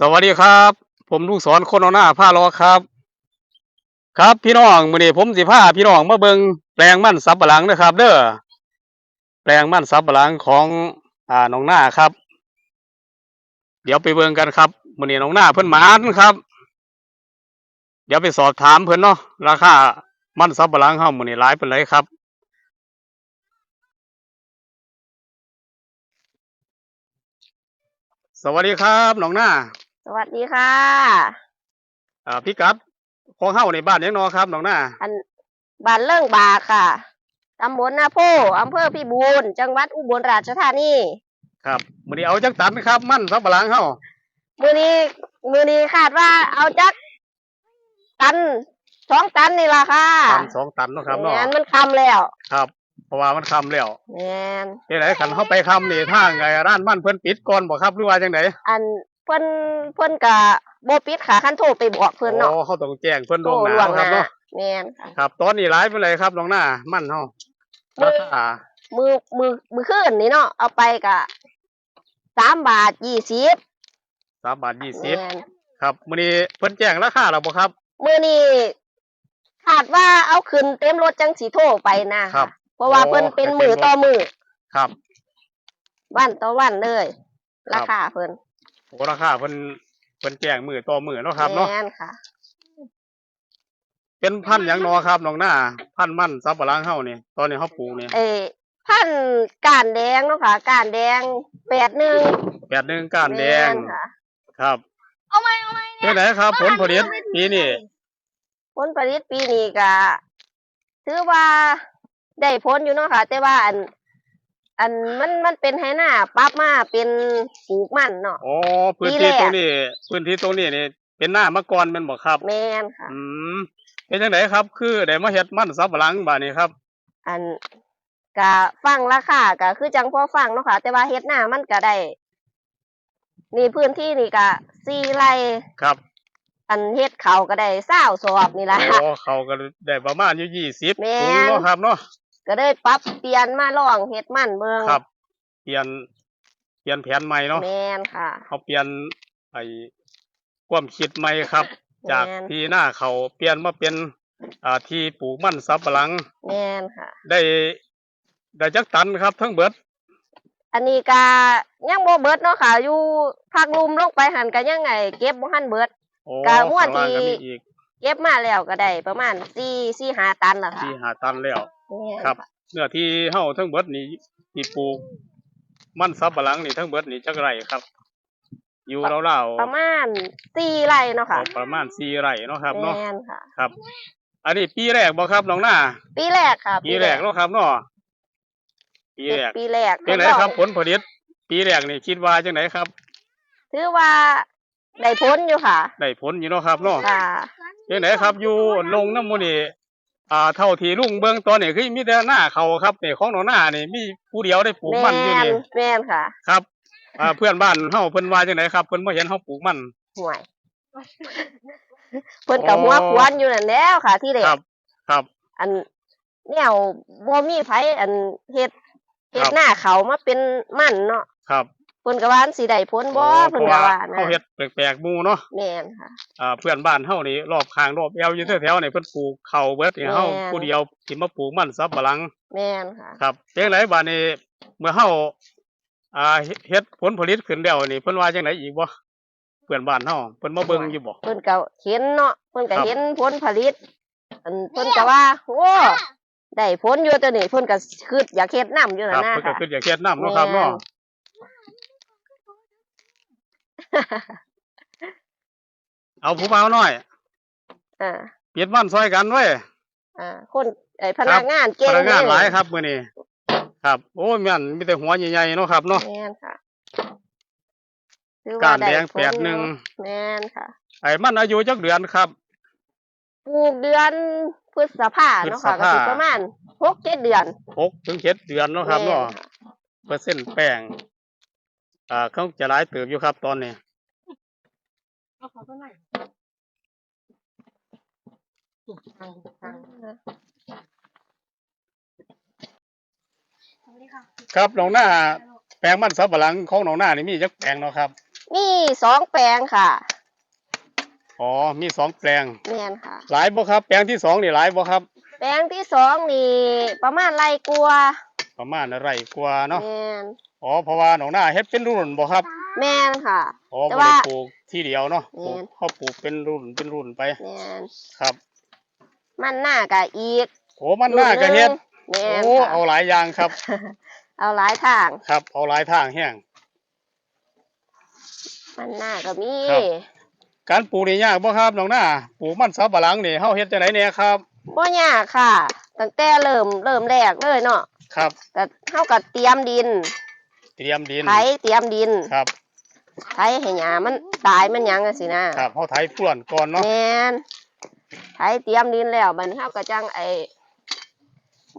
สวัสดีครับ ผมลุงสอนคนเอาหน้าผ้ารอครับ ครับพี่น้องมื้อนี้ผมสิพาพี่น้องมาเบิงแปลงมันสับปะหลังนะครับ เด้อแปลงมันสับปะหลังของอ่าน้องหน้าครับ เดี๋ยวไปเบิงกันครับมื้อนี้น้องหน้าเพิ่นหมานครับ เดี๋ยวไปสอบถามเพิ่นเนาะราคามันสับปะหลังเฮามื้อนี้หลายปานใดครับสวัสดีครับ น้องหน้า สวัสดีค่ะ อ่าพี่กัดของเฮาในบ้านยังนอครับน้องหน้าอันบ้านเลิ่งบากค่ะตำบลนาโพอำเภอพิบูลจังหวัดอุบลราชธานีครับมื้อนี้เอาจักตันครับ มันสับปะหลังเฮามือนี้มือนี้คาดว่าเอาจักตันสองตันนี่ล่ะค่ะตันสองตันเนาะครับเนาะแมนมันคำแล้ว ครับ เพราะว่ามันค่ำแล้วแมนเฮ็ดไหนคันเฮาไปค่ำนี่ทางไงร้านมันเพิ่นปิดก่อนบ่ครับหรือว่าจังไดอัน เพิ่นเพิ่นกะโบปิดค่ะขั้นโทรไปบอกเพิ่นเนาะโอ้เขาต้องแจ้งเพิ่นโทล่รวงหน้าล่วงเนาะหครับน้าเนาะแมนค่ะ ครับ ตอนนี้หลายไปเลยครับน้องหน้ามันเฮามื้ราอ คามือมือมือขึ้นนี่เนาะเอาไปกะสามบาทยี่สิบ3บาทแม20นครับมื้อนี้เพิ่นแจ้งราคาแล้วบ่ครับ มือนี้คาดว่าเอาขึ้นเต็มรถจังสีโทรไปนะครับ เพราะว่าโอ้เพิ่นเป็นเป็นมือรถต่อมือครับ วันต่อวันเลยครัราบคาเพิ่น โอ้ราคาเพิ่นเพิ่นแจ้งมือต่อมือเนาะครับเนาะแม่นค่ะ เป็นพันธุ์หยังนอครับน้องหน้า พันธุ์มันสับปะหลังเฮานี่ตอนนี้เฮาปลูกนี่เออพันธุ์ก้านแดงเนาะค่ะก้านแดงแปดหนึ่ง81ก้านแดงค่ะครับเอาไหมเอาไหมเป็นไหนครับ ผลผลิตปีนี้ผลผลิตปีนี้ก็ถือว่าได้ผลอยู่เนาะค่ะ แต่ว่าอัน อันมันมันเป็นไหหน้าปรับมาเป็นปลูกมันเนาะ อ๋อพื้นปีที่แรกตรงนี้ พื้นที่ตรงนี้นี่เป็นหน้ามาก่อนแม่นบ่ครับแม่นค่ะ อืมเป็นจังไดครับ คือได้มาเฮ็ดมันสับปะหลังบาดนี้ครับ อันก็ฟังราคาก็คือจังพอฟังเนาะค่ะ แต่ว่าเฮ็ดหน้ามันก็ได้นี่พื้นที่นี่ก็สี่ไร่ครับ อันเฮ็ดเขาก็ได้เศร้าสอบนี่ล่ะโอ้เขาก็ได้ประมาณอยู่20แม่นถุงเนาะครับเนาะ ก็ได้ปรับเปลี่ยนมาลองเฮ็ดมันเบิ่งครับ เปลี่ยนเปลี่ยนแผนใหม่เนาะแม่นค่ะ เขาเปลี่ยนไอ้ความคิดใหม่ครับ จากแม่น ที่หน้าเขาเปลี่ยนมาเป็นอ่าที่ปลูกมันสับปะหลังแม่นค่ะ ได้ได้จักตันครับ ทั้งเบิด อันนี้ก็ยังบ่เบิดเนาะค่ะ อยู่ภาคลุมลงไปหันก็ยังไงเก็บบ่ทันเบิด โอ้กะงวดข้างล่างก็ที่ มีอีกเก็บมาแล้วก็ได้ประมาณ4 4 5ตันล่ะค่ะ ที่หาตันแล้วแม่น ครับ เนื้อที่เฮาทั้งเบิดนี่ที่ปลูกมันสับปะหลังนี่ทั้งเบิดนี่จักไร่ครับ อยู่ราวประมาณ4ไร่เนาะๆค่ะประมาณสี่ไร่เนาะครับเนาะแม่นค่ะ ครับ อันนี้ปีแรกบ่ครับน้องหน้าปีแรกค่ะปีแรกเนาะครับเนาะปีแรกปีแรกจังไหนครับ ผลผลิต ปีแรกนี่คิดว่าจังไหนครับ ถือว่าได้ผลอยู่ค่ะได้ผลอยู่เนาะครับเนาะค่ะจังไหนครับอยู่ลงน้ำมูนี่ อ่าเท่าที่ลุงเบิ่งตอนนี้คือมีแต่หน้าเขาครับนี่ของน้องหน้านี่มีผู้เดียวได้ปลูกมันอยู่แม่นนี่แม่นค่ะครับอ่าเพื่อนบ้านเฮาเพิ่นว่าจังไหนครับเพิ่นบ่เห็นเฮาปลูกมัน ห่วย เพิ่นกับอ๋อหัวควนอยู่นั่นแล้วค่ะ ที่เด็กครับครับอันแนวบ่มีไผอันเฮ็ดเฮ็คดรับ หน้าเขามาเป็นมันเนาะ ครับเพิ่นก็ว่าอันสิได้ผลบ่อ๋อเพิ่นก็ว่านะเฮาเฮ็ดแปลกๆหมู่เนาะแม่นค่ะอ่าเพื่อนบ้านเฮานี่รอบข้างรอบแอวอยู่แถวๆนี่เพิ่นปลูกข้าวเบิดนี่เฮาแม่นผู้เดียวสิมาปลูกมันสับปะหลังแม่นค่ะครับจังไดบัดนี้เมื่อเฮาอ่าเฮ็ดผลผลิตขึ้นแล้วนี่เพิ่นว่าจังไดอีกบ่เพื่อนบ้านเฮาเพิ่นมาเบิ่งอยู่บ่เพิ่นก็เห็นเนาะเพิ่นก็ครับเห็นผลผลิตอันเพิ่นก็ว่าโอ้ได้ผลอยู่ตัวนี้เพิ่นก็คิดอยากเฮ็ดนํอยู่คนั่รับนนะเพิ่นก็ค่ะขึ้นอยากเฮ็ดน้ำเนาะครับเนาะ แม่น เอาผู้บ่าวน้อยอ่าเปลี่ยนบ้านซอยกันเว้ยอ่าคนไอ้พนักงานเก่พงนักงานหลายเด้ครับมื้อนี้ครับ โอ้ยแม่นมีแต่หัวใหญ่ๆเนาะครับเนาะแม่นค่ะถือว่ก้านแดงไผลแปดหนึ่งแม่นค่ะ ไอ้มันอายุจักเดือนครับปลูกเดือนพฤษภาเนาะค่ะพฤษภาก็สิประมาณหกเจ็ดเดือน6ถึง7เดือนเนาะครับเนาะแม่ค่เปอร์เซ็นต์แป้งอ่าเขาจะหลายเติบอยู่ครับตอนนี้ ครับน้องหน้า แปลงมันสับปะหลังของน้องหน้านี่มีจักแปลงเนาะครับมีสองแปลงค่ะอ๋อมีสองแปลงแม่นค่ะ หลายบ่ครับ แปลงที่สองนี่หลายบ่ครับ แปลงที่สองนี่ประมาณไรกลัวาประมาณไรกว่าเนาะแม่นอ๋อเพราะว่าหนองหน้าเฮ็ดเป็นรุ่นบ่ครับ แม่นค่ะ อ๋อแต่บ่ว่า ได้ปลูกที่เดียวเนาะปลูกแม่น เขาปลูกเป็นรุ่นเป็นรุ่นไป แม่นครับมันหน้ากะอีกโอ้มันหน้าก็เฮ็ดแม่นโอ้ค่ะเอาหลายอย่างครับ เอาหลายทาง ครับ เอาหลายทางแห้ง มันหน้าก็มีครับ การปลูกนี่ยากบ่ครับหนองหน้าปลูกมันสำปะหลังนี่เฮาเฮ็ดจังไดแหน่ครับ บ่ยากค่ะ ตั้งแต่เริ่มเริ่มแรกเลยเนาะครับก็เฮาก็เตรียมดินเตรียมดินไถเตรียมดิน ครับ ไถให้หญ้ามันตายมันหยังจังซี่นะครับเฮาไถพ่วนก่อนเนาะแม่นไถเตรียมดินแล้วบัดนี้เฮาก็จังไอ้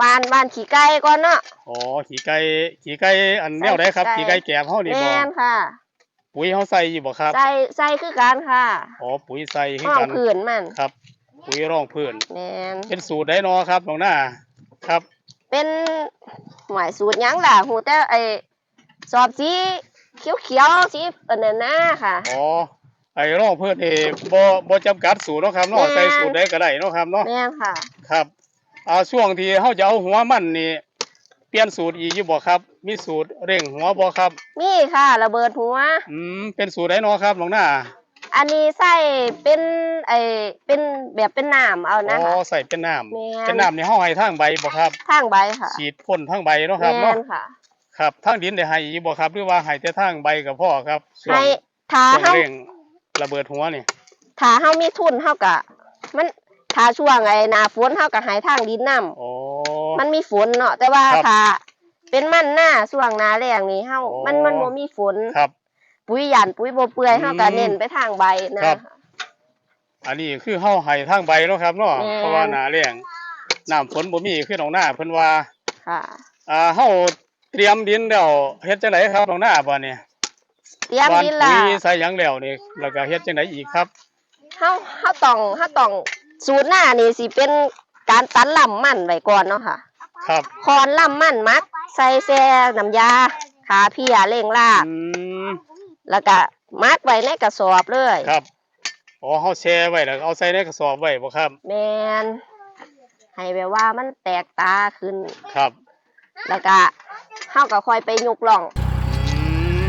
วานวานขี้ไก่ก่อนเนาะ อ๋อขี่ไก่ขี่ไก่อันแนวใดครับใส่ขี่ไก่แกบเฮานี่บ่แม่นค่ะ ปุ๋ยเฮาใส่อยู่บ่ครับ ใส่ใส่คือกันค่ะอ๋อปุ๋ยใส่คือห้องกันพื้นมันครับ ปุ๋ยร่องพื้นแม่นเป็นสูตรได้เนาะครับหนองหน้าครับ เป็นหมายสูตรหยังล่ะหูแต่ไอ้สอบสี เขียวๆสีอันนั้นนะค่ะ อ๋อไอ้ร่องพื้นนี่บ่บ่จำกัดสูตรเนาะครับเนาะแม่นใส่สูตรใดก็ได้เนาะครับเนาะแม่นค่ะ ครับอ่าช่วงที่เฮาจะเอาหัวมันนี่เปลี่ยนสูตรอีกอยู่บ่ครับ มีสูตรเร่งหัวบ่ครับ มีค่ะระเบิดหัว อืมเป็นสูตรได้เนาะครับหนองหน้าอันนี้ใส่เป็นไอ้เป็นแบบเป็นน้ำเอานะอ๋อคะ ใส่เป็นน้ำแม่น เป็นน้ำนี่เฮาให้ทางใบบ่ครับ ทางใบค่ะฉีดพ่นทางใบเนาะครับแม่เนาะนค่ะ ครับทางดินได้ให้อีกบ่ครับหรือว่าให้แต่ทางใบกับพ่อครับช่วงให้ถ้าช่วงเฮาเร่งระเบิดหัวนี่ถ้าเฮามีทุนเฮากะ มันถ้าช่วงไอ้หน้าฝนเฮาก็ให้ทางดินน้ำอ๋อมันมีฝนเนาะแต่ว่าครับถ้าเป็นมันหน้าช่วงหน้าแล้งนี่เฮาอ๋อมันมันบ่มีฝน ครับ ปุ๋ยหยันปุ๋ยบ่เปื่อยอืมเฮาก็เน้นไปทางใบนะครับ อันนี้คือเฮาให้ทางใบเนาะครับเนาะแม่นเพราะว่าหน้าแล้งน้ำฝนบ่มีคือหนองหน้าเพิ่นว่า ค่ะ อ่าเฮา เตรียมดินแล้วเฮ็ดจังไดครับหนองหน้าบ่เนี่ยเตรียมหว่านดินปุ๋ละยใส่หยังแล้วนี่แล้วก็เฮ็ดจังไดอีกครับเฮาเฮาต้องเฮาต้องสูตรหน้านี่สิเป็นการตัดลำมันไว้ก่อนเนาะค่ะ ครับคอนลำมันมัก ใส่แซ่น้ำยาขาเพียเร่งรากอืมแล้วก็มัดไว้ในกระสอบเลยครับอ๋อเฮาแช่ไว้แล้วเอาใส่ในกระสอบไว้บ่ครับ แมนให้แบบว่ามันแตกตาขึ้น ครับ แล้วก็ เฮาก็ค่อยไปยุกล่องอืม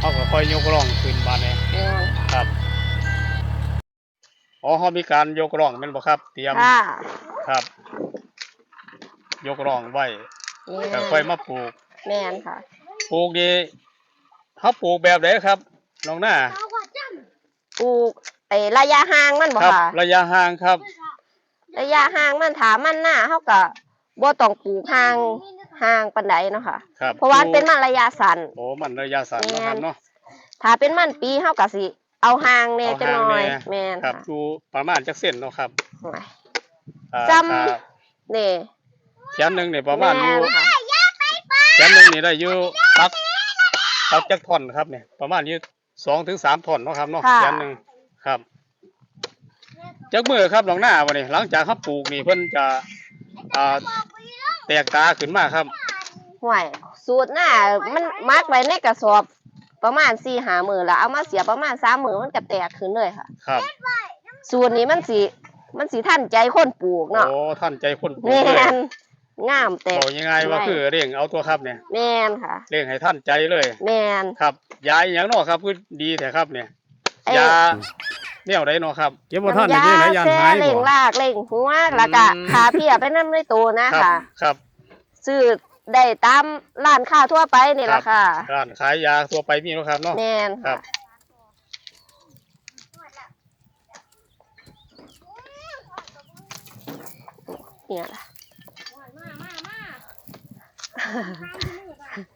เฮาก็ค่อยยกร่องขึ้นบาดนี้แม่นครับอ๋อเขามีการยกร่องแม่นบ่ครับ เตรียมค่ะครับ ยกร่องไว้แม่แล้วนค่อยมาปลูก แม่นค่ะ ปลูกนี่เขาปลูกแบบไหนครับน้องหน้าปลูกไอ้ระยะห่างมันบ่ครับค่ะ ระยะห่างครับ ระยะห่างมันถามมันหน้าเฮาก็บ่ต้องปลูกห่าง ห่างปานใดเนาะค่ะ ครับเพราะว่ามันเป็นมันระยะสั้นโอ้มันระยะสั้นเนาะครับเนาะถ้าเป็นมันปีเฮาก็สิ เอาห่างแน่เอาจังหน่อยห่างแน่แม่นครับค่ะดูประมาณจักเส้นเนาะครับโอ้ยอ่าจำถ้านี่แขนหนึงนี่ประมาณอยู่แนค่ะแขนหนึงนี่ได้อยู่ตักตักจักท่อนครับเนี่ยประมาณอยู่สองถึงสามท่อนเนาะครับเนาะค่ะแขนหนึงครับจักมือครับน้องหน้าวันนี้หลังจากเขาปลูกนี่เพิ่นจะอ่า แตกตาขึ้นมาครับ ห่วยสูตรหน้ามันมัดไว้ในกระสอบประมาณสี่หามือแล้วเอามาเสียประมาณสามมือมันก็แตกขึ้นเลยค่ะ ครับสูตรนี้มันสีมันสีท่านใจคนปลูกเนาะโอ้ท่านใจคนปลูกแม่เลยนงามแตกบอกยังไงว่าคือเร่งเอาตัวครับเนี่ยแม่นค่ะ เร่งให้ท่านใจเลย แม่นครับยาอหย่างเนอครับคือดีแท้ครับเนี่ยไอ้ยา แนวใดเนาะครับ เก็บบ่ท่านน้ำนี่ไหนยันแซ่หายเล่งบ่ลากเล่งหัวแล้วก็อืมขาเพียไปนั่นในตัวนะครับค่ะครับซื้อได้ตามร้านค้าทั่วไปนี่แหละค่ะ ร้านขายยาตัวไปมีเนาะครับเนาะแม่นครัค่ะบเนี่ยล่ะ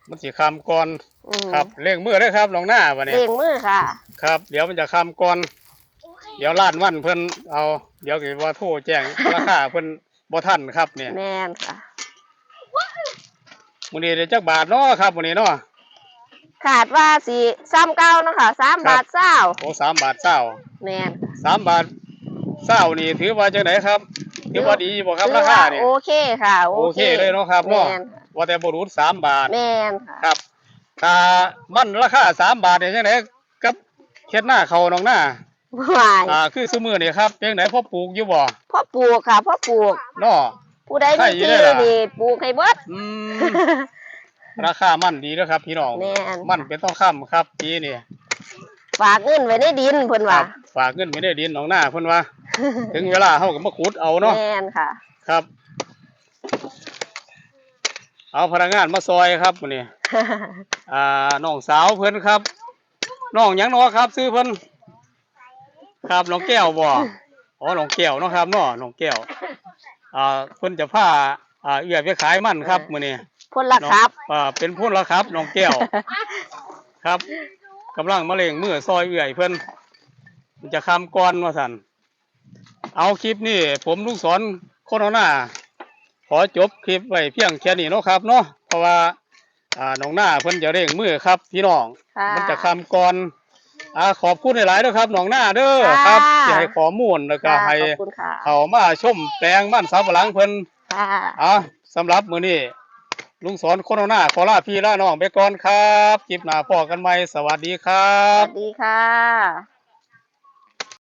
มันสิคำก่อนอืมครับเร่งมือเลยครับลองหน้าวันนี้เล่งมือค่ะ ครับ เดี๋ยวมันจะคำก่อน เดี๋ยวล้านวันเพิ่นเอา เดี๋ยวสิว่าโทรแจ้งราคาเพิ่นบ่ทันครับเนี่ยแม่นค่ะมื้อนี้ได้จักบาทเนาะครับมื้อนี้เนาะขาดว่าสีซ้ำเก้าเนาะค่ะสามครับบาทเศร้าโอ้สามบาทเศร้าแม่นสามบาทเศร้านี่ถือว่าจังไหนครับถือว่าดีบ่ครับถืราอคาว่านี่โอเคค่ะ โอเคเลยเนาะครับเนาะแม่นว่าแต่บ่รูดสามบาทแม่นค่ะครับถ้ามันราคาสามบาทเนี่ยจังไหนเฮ็ดหน้าเขาน้องหน้า วายอ่าคือซุมื้อนี่ครับเพียงไหนพ่อปลูกอยู่บ่พ่อปลูกค่ะพ่อปลูกเนาะผู้ใดใช่มีอยู่ที่เด้อล่ะนี่ปลูกให้เบิดอืมราคามันดีเด้อครับ พี่น้องแม่นมันเป็นต้องค้ำครับปีนี้ฝากเงินไว้ในดินเพิ่นคว่ารับฝากเงินไว้ในดินน้องหน้าเพิ่นว่า ถึงเวลาเฮาก็มาขุดเอาเนาะแม่นค่ะ ครับ เอาพนักงานมาซอยครับมื้อนี้อ่าน้องสาวเพิ่นครับน้องหยังเนาะครับ ซื้อเพิ่น ครับน้องแก้วบ่อ๋อน้องแก้วเนาะครับเนาะน้องแก้วอ่าเพิ่นจะพาอ่าเอื้อยไปขายมันครับมื้อนี้พลละครับ น้องอ่าเป็นพุ่นแล้วครับน้องแก้ว ครับกำลังมะเร็งมือซอยเอื้อยเพิ่นมันจะคำก่อนว่าซั่นเอาคลิปนี้ผมลูกศรโคโรนาขอจบคลิปไว้เพียงแค่นี้เนาะครับเนาะเพราะว่าอ่าน้องหน้าเพิ่นจะเร่งมือครับพี่น้อง ค่ะ มันจะคำก่อน อ่าขอบคุณหลายๆด้วยครับน้องหน้าเด้อค่ะครับที่ให้ข้อมูลแล้วก็ค่ะให้ขอบคุณค่ะเขามาชมแปลงบ้านสาวปะหลังเพิ่นค่ะ อ่าสำหรับมื้อนี้ลุงสอนโคโรนาขอลาพี่ลาน้องไปก่อนครับคลิปหน้าพอกันใหม่สวัสดีครัสบ วัสดีค่ะ